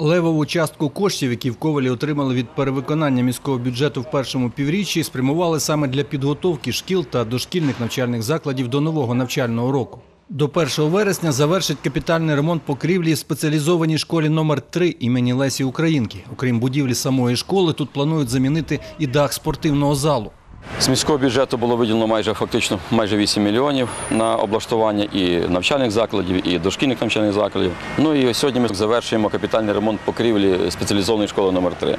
Левову частку коштів, які в Ковалі отримали від перевиконання міського бюджету в першому півріччі, спрямували саме для підготовки шкіл та дошкільних навчальних закладів до нового навчального року. До 1 вересня завершить капітальний ремонт покрівлі в спеціалізованій школі номер 3 імені Лесі Українки. Окрім будівлі самої школи, тут планують замінити і дах спортивного залу. З міського бюджету було виділено майже фактично майже 8 мільйонів на облаштування і навчальних закладів, і дошкільних навчальних закладів. Ну і сьогодні ми завершуємо капітальний ремонт покрівлі спеціалізованої школи номер 3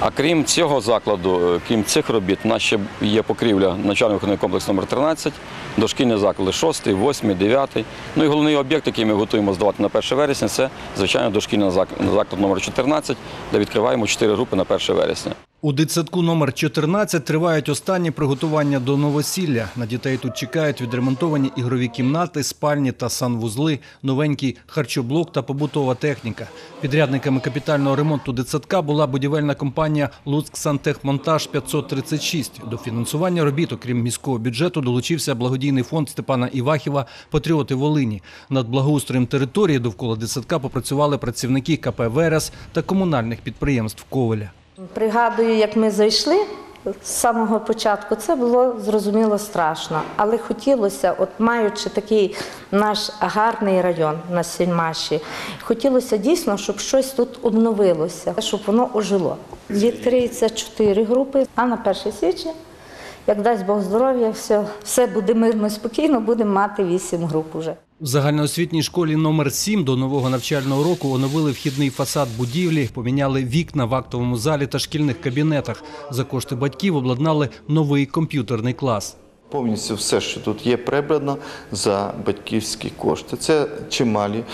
А крім цього закладу, е, крім цих робіт, у нас ще є покрівля навчально-виховний комплекс номер 13 дошкільні заклади 6, 8, 9. Ну і головний об'єкт, який ми готуємо здавати на 1 вересня, це звичайно дошкільний заклад номер 14, де відкриваємо 4 групи на 1 вересня. У дитсадку номер 14 тривають останні приготування до новосілля. На дітей тут чекають відремонтовані ігрові кімнати, спальні та санвузли, новенький харчоблок та побутова техніка. Підрядниками капітального ремонту дитсадка була будівельна компанія Луцьк Сантехмонтаж 536. До фінансування робіт, окрім міського бюджету, долучився благодійний фонд Степана Івахіва Патріоти Волині. Над благоустроєм території довкола дитсадка попрацювали працівники КП Верес та комунальних підприємств Ковеля. Пригадую, як ми зайшли з самого початку, це було зрозуміло страшно, але хотілося, от маючи такий наш гарний район на Сільмаші, хотілося дійсно, щоб щось тут обновилося, щоб воно ожило. Відкриється чотири групи, а на 1 січня, як дасть Бог здоров'я, все, все буде мирно спокійно, будемо мати вісім груп уже. В загальноосвітній школі номер 7 до нового навчального року оновили вхідний фасад будівлі, поміняли вікна в актовому залі та шкільних кабінетах. За кошти батьків обладнали новий комп'ютерний клас. Повністю все, що тут є, прибрано за батьківські кошти. Це чималі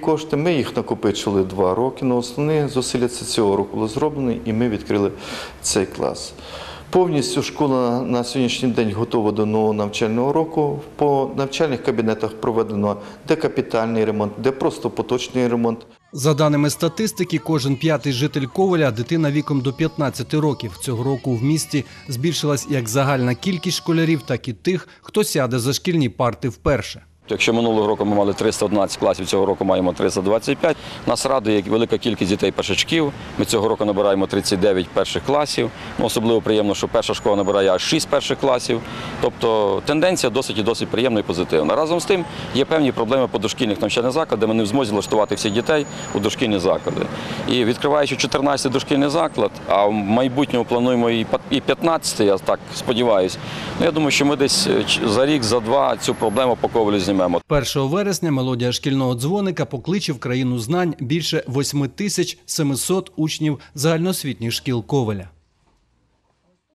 кошти. Ми їх накопичили два роки. На основні зусилля цього року було зроблено, і ми відкрили цей клас. Повністю школа на сьогоднішній день готова до нового навчального року. По навчальних кабінетах проведено де капітальний ремонт, де просто поточний ремонт. За даними статистики, кожен п'ятий житель Коваля – дитина віком до 15 років. Цього року в місті збільшилась як загальна кількість школярів, так і тих, хто сяде за шкільні парти вперше. Якщо минулого року ми мали 311 класів, цього року маємо 325. Нас радує велика кількість дітей першачків. Ми цього року набираємо 39 перших класів. Ну, особливо приємно, що перша школа набирає аж 6 перших класів. Тобто тенденція досить і досить приємна і позитивна. Разом з тим є певні проблеми по дошкільних навчальних закладах, де ми не в змозі влаштувати всіх дітей у дошкільні заклади. І відкриваючи 14 дошкільний заклад, а в майбутньому плануємо і пат- і 15, я так сподіваюся. Ну, я думаю, що ми десь е, за рік, за два цю проблему по знімемо. 1 вересня мелодія шкільного дзвоника покличе в країну знань більше 8700 учнів загальноосвітніх шкіл Коваля.